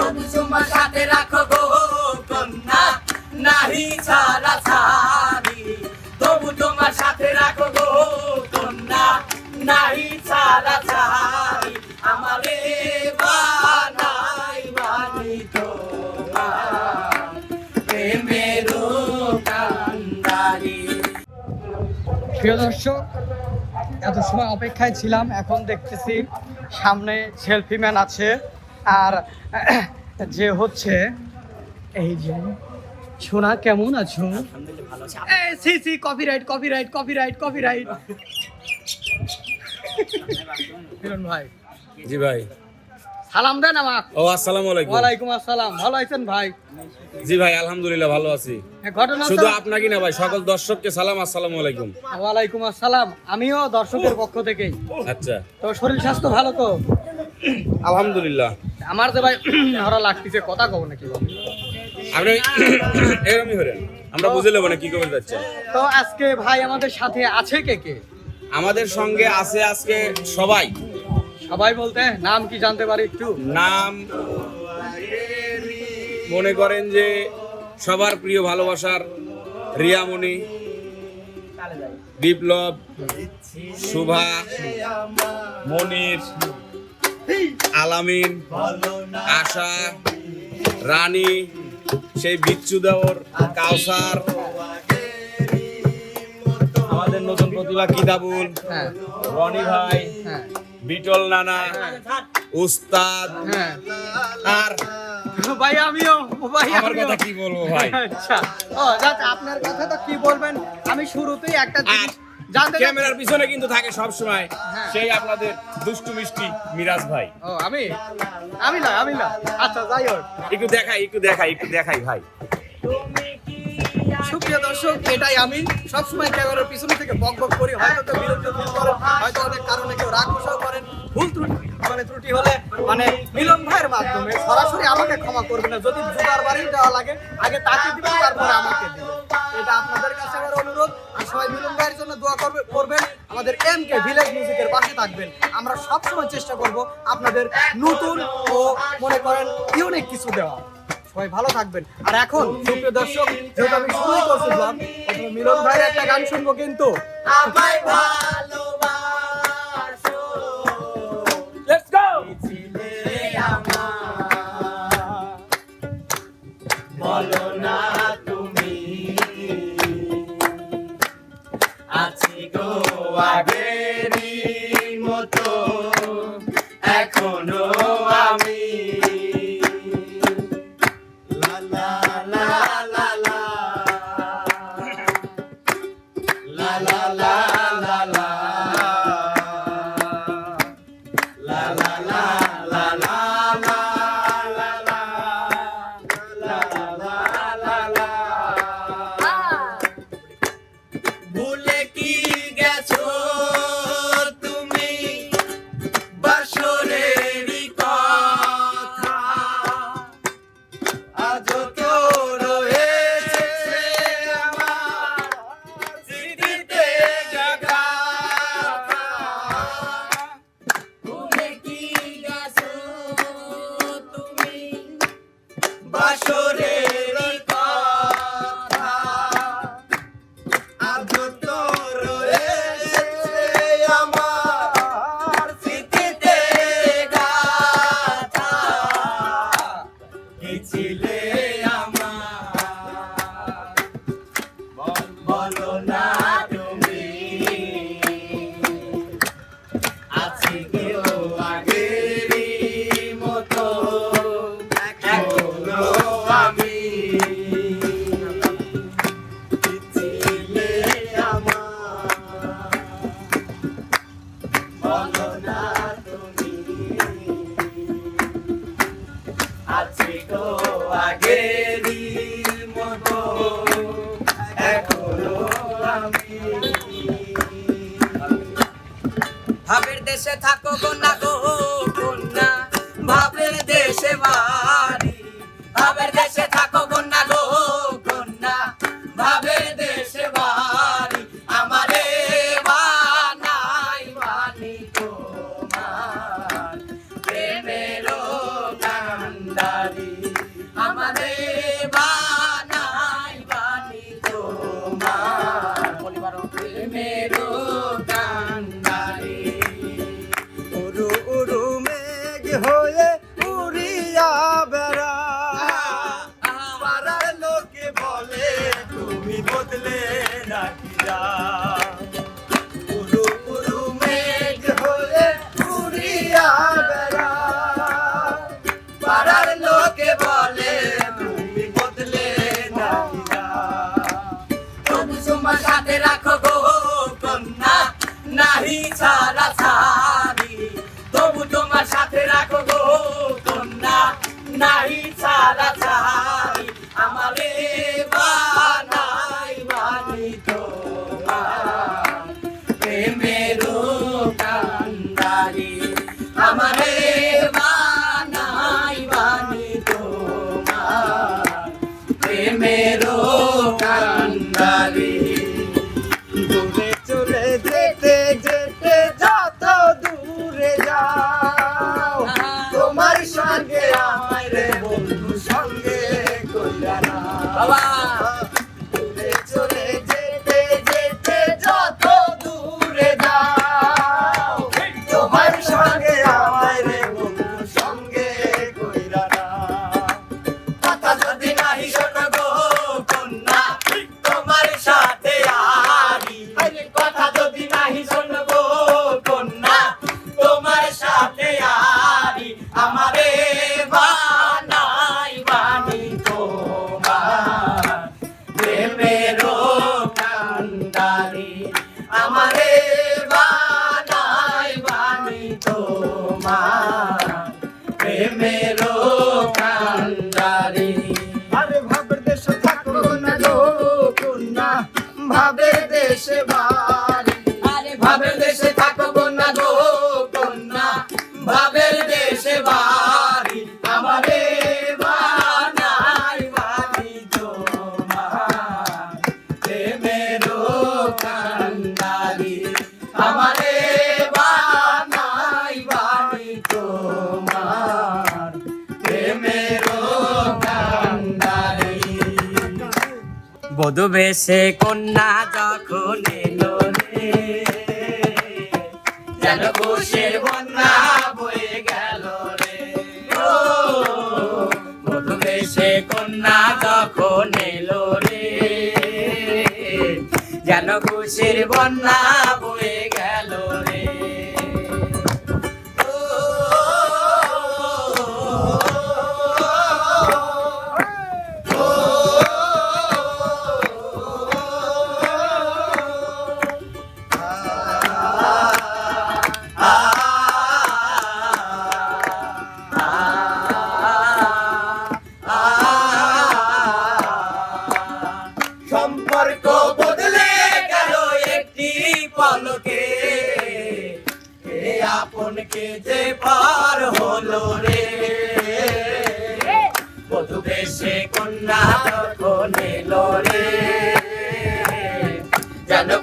তবু তোমার সাথে রাখো গো কন্যা। নাহি ছাড়া ছাড়ি। তবু তোমার সাথে রাখো গো কন্যা। নাহি ছাড়া ছাড়ি। আমারে বানাই বানি তোমার। কান্দারি। প্রিয় দর্শক, এত সময় অপেক্ষায় ছিলাম, এখন দেখতেছি সামনে সেলফি ম্যান আছে। আর যে হচ্ছে এই যে সোনা কেমন আছো? এই, C C copyright copyright copyright copyright Milan ভাই। জি ভাই। সালাম দেন আমাক। ও আসসালামু আলাইকুম। ওয়ালাইকুম আসসালাম। ভালো আছেন ভাই? জি ভাই আলহামদুলিল্লাহ ভালো আছি। হ্যাঁ, ঘটনা শুধু আপনাকে না ভাই সকল দর্শককে সালাম আসসালামু আলাইকুম। ওয়ালাইকুম আসসালাম। আমিও দর্শকের পক্ষ থেকেই। আচ্ছা। তো শরীর স্বাস্থ্য ভালো তো? আলহামদুলিল্লাহ। আমার যে ভাই ধরা লাগতেছে কথা কব নাকি? আপনি এরকমই হলেন। আমরা বুঝে নেব না কি করে যাচ্ছে। তো আজকে ভাই আমাদের সাথে আছে কে কে? আমাদের সঙ্গে আছে আজকে সবাই। সবাই বলতে নাম কি জানতে পারি একটু? নাম মনে করেন যে সবার প্রিয় ভালোবাসার রিয়ামণি বিপ্লব শুভা মনির। আলামিন আশা রানী সেই বিচ্ছু দেওর কাউসার আমাদের নতুন প্রতিভা কিতাবুল হ্যাঁ। রনি ভাই হ্যাঁ। বিটল নানা উস্তাদ হ্যাঁ। আর ভাই আমিও ভাই আমার কথা কি বলব ভাই? আচ্ছা। ও আপনার কথা তো কি বলবেন? আমি শুরুতেই একটা জিনিস ক্যামেরার পিছনে কিন্তু থাকে সব সময় হ্যাঁ। সেই আপনাদের দুষ্টু মিষ্টি মিরাজ ভাই। ও আমি? আমি না আমি না। আচ্ছা যাই হোক। একটু দেখাই একটু দেখাই একটু দেখাই ভাই। সুপ্রিয় দর্শক এটাই আমি। সবসময় ক্যামেরার পিছনে থেকে বক বক করি হয়তো তো বিরক্ত ফিল করেন হয়তো অনেক কারণে কেউ রাগ করেন। ভুল ত্রুটি মানে ত্রুটি হলে মানে মিলন ভাইয়ের মাধ্যমে সরাসরি আমাকে ক্ষমা করবে না। যদি বাড়ি দেওয়া লাগে, আগে তাকে তারপরে আমাকে এটা আপনাদের কাছে আমার অনুরোধ। আর সবাই মিলন ভাইয়ের জন্য দোয়া করবে করবেন। আমাদের এম কে ভিলেজ মিউজিকের পাশে থাকবেন। আমরা সবসময় চেষ্টা করব আপনাদের নতুন ও মনে করেন ইউনিক কিছু দেওয়া। সবাই ভালো থাকবেন। আর এখন সুপ্রিয় দর্শক, যেহেতু আমি মিলন ভাইয়ের একটা গান শুনব কিন্তু। me. ছাড়া ছাড়ি। তবু তোমার সাথে রাখব কন্যা নাহি ছাড়া ছাড়ি। আমারে বানাই বাড়ি তোমার। প্রেমের কান্দারি বধু বেশে কন্যা যখন এলো রে, যেন বন্যা বয়ে গেল রে। কন্যা যখন এলো রে, যেন খুশির বন্যা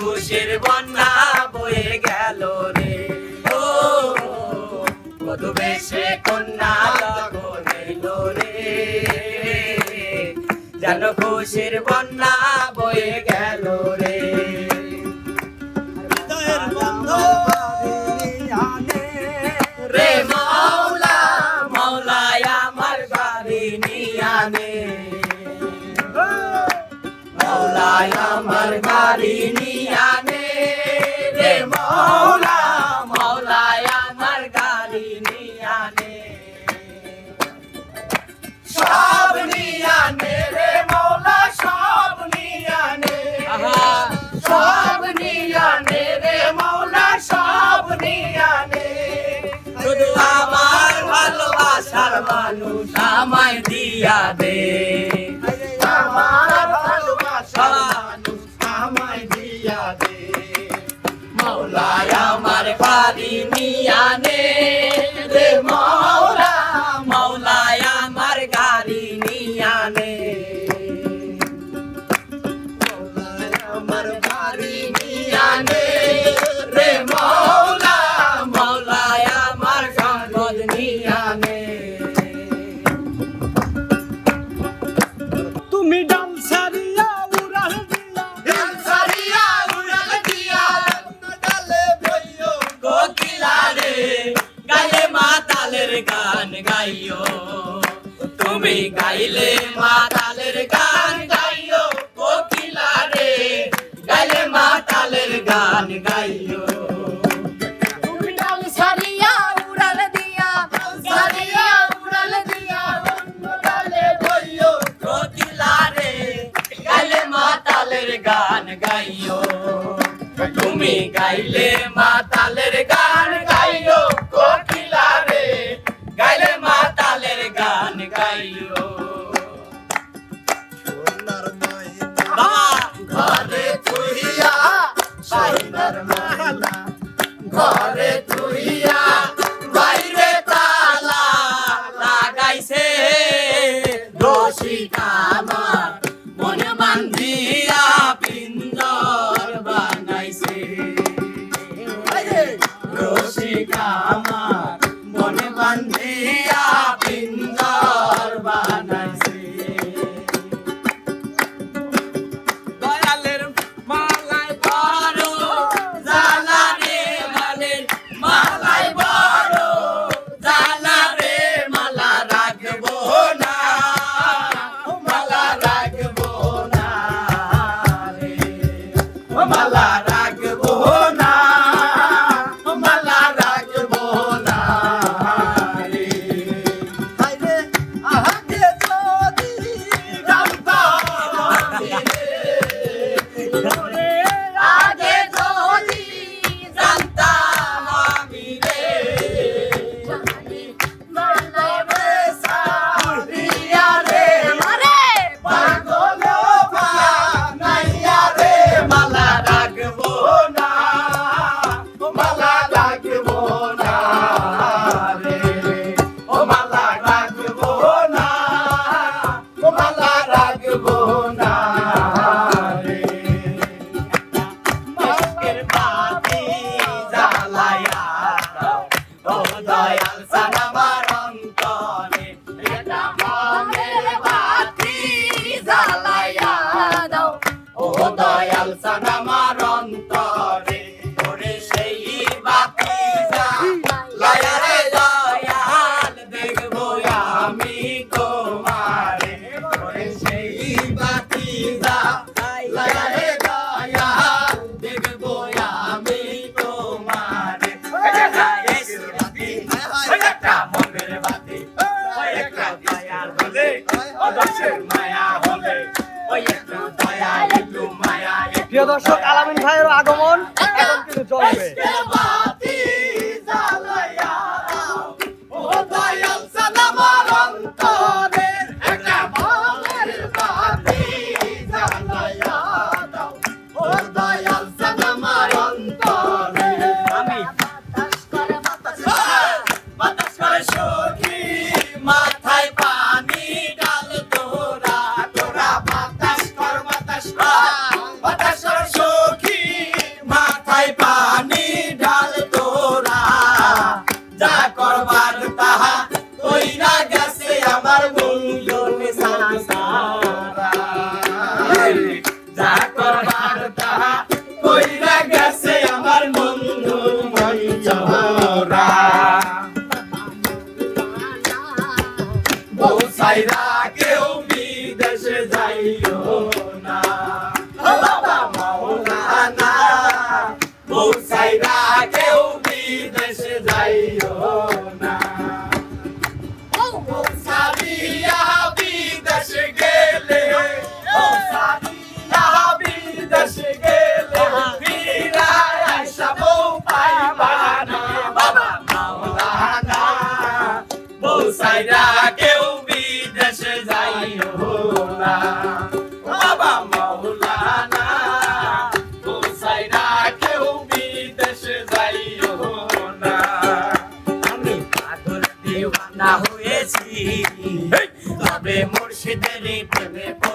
খুশির বন্যা বয়ে গেল রে। ও কত বেশে কন্যা তখন রে। যেন খুশির বন্যা বয়ে গেল মাওলায় আমার বাড়ি নিয়ানে রে মাওলা মাওলায় আমার গাড়ি সব রে মাওলা সব সব নিয়ানে রে মাওলা সব শুধু আমার ভালোবাসার মানুষ আমায় দিয়া দে। আমার মানুষ আমায় দিয়া দে। মাওলায় আমার বাড়ি নিয়ানে রে মাওলা আমার গাড়ি নিয়ানে আমার বাড়ি I'm Gandhi. প্রিয় দর্শক আলামিন ভাইয়ের আগমন। সাইরা কেউ বিদেশে যাইও না। সাবিয়া বিদেশে গেলে সাবিয়া বিদেশে গেলে। Fidelity, Pepe,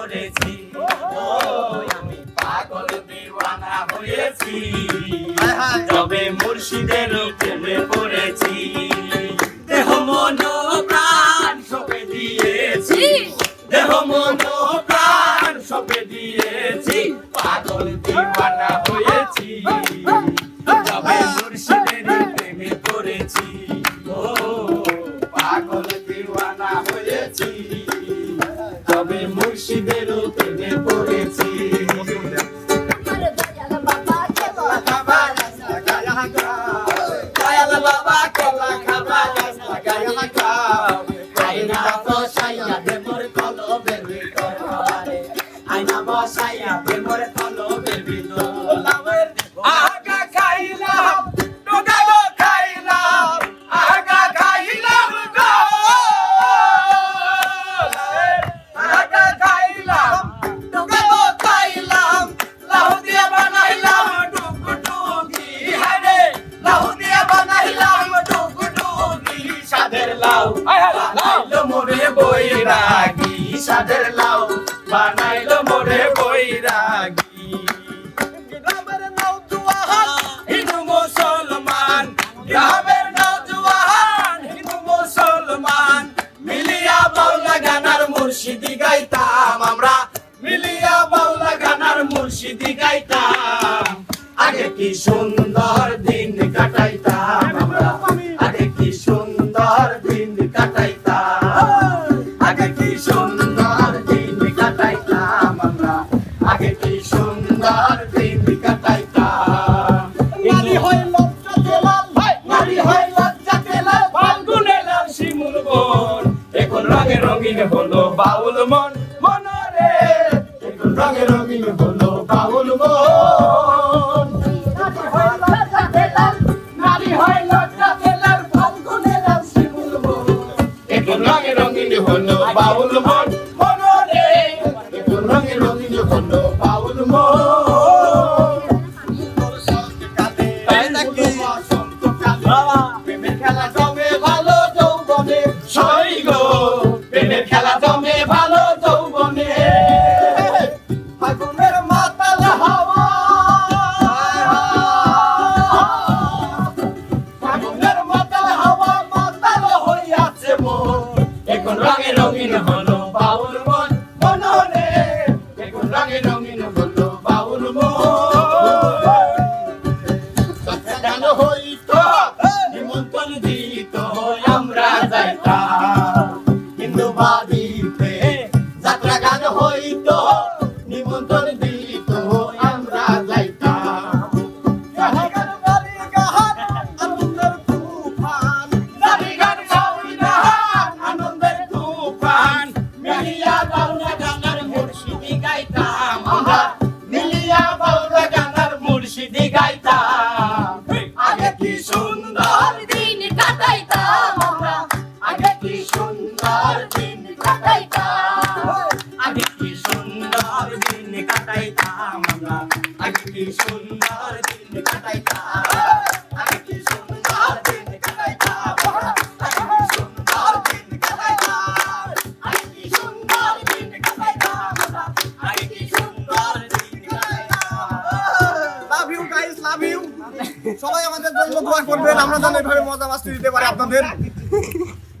দোয়া করবেন আমরা যেন এইভাবে মজা মাস্তি দিতে পারি আপনাদের।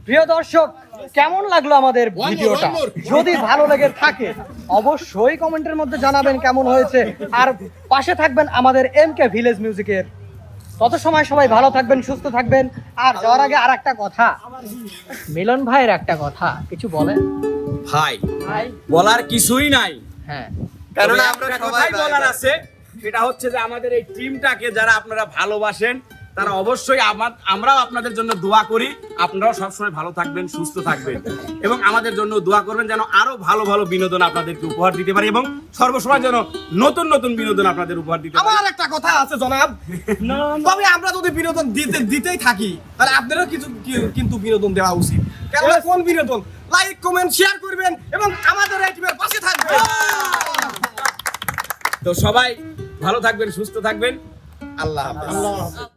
প্রিয় দর্শক কেমন লাগল আমাদের ভিডিওটা? যদি ভালো লেগে থাকে অবশ্যই কমেন্টের মধ্যে জানাবেন কেমন হয়েছে। আর পাশে থাকবেন আমাদের এম কে ভিলেজ মিউজিকের তত সময় সবাই ভালো থাকবেন সুস্থ থাকবেন। আর যাওয়ার আগে আর একটা কথা। মিলন ভাইয়ের একটা কথা কিছু বলেন? ভাই বলার কিছুই নাই। হ্যাঁ। কারণ আমরা কথাই বলার আছে সেটা হচ্ছে যে আমাদের এই টিমটাকে যারা আপনারা ভালোবাসেন তারা অবশ্যই আমরাও আপনাদের জন্য দোয়া করি। আপনারাও সবসময় ভালো থাকবেন সুস্থ থাকবেন। এবং আমাদের জন্য দোয়া করবেন যেন আরও ভালো ভালো বিনোদন আপনাদেরকে উপহার দিতে পারি এবং সর্বসময় যেন নতুন নতুন বিনোদন আপনাদের উপহার দিতে আমার একটা কথা আছে জনাব। তবে আমরা যদি বিনোদন দিতে দিতেই থাকি তাহলে আপনারও কিছু কিন্তু বিনোদন দেওয়া উচিত। কেন কোন বিনোদন? লাইক কমেন্ট শেয়ার করবেন এবং আমাদের এই টিমের পাশে থাকবেন। তো সবাই ভালো থাকবেন সুস্থ থাকবেন। আল্লাহ হাফেজ।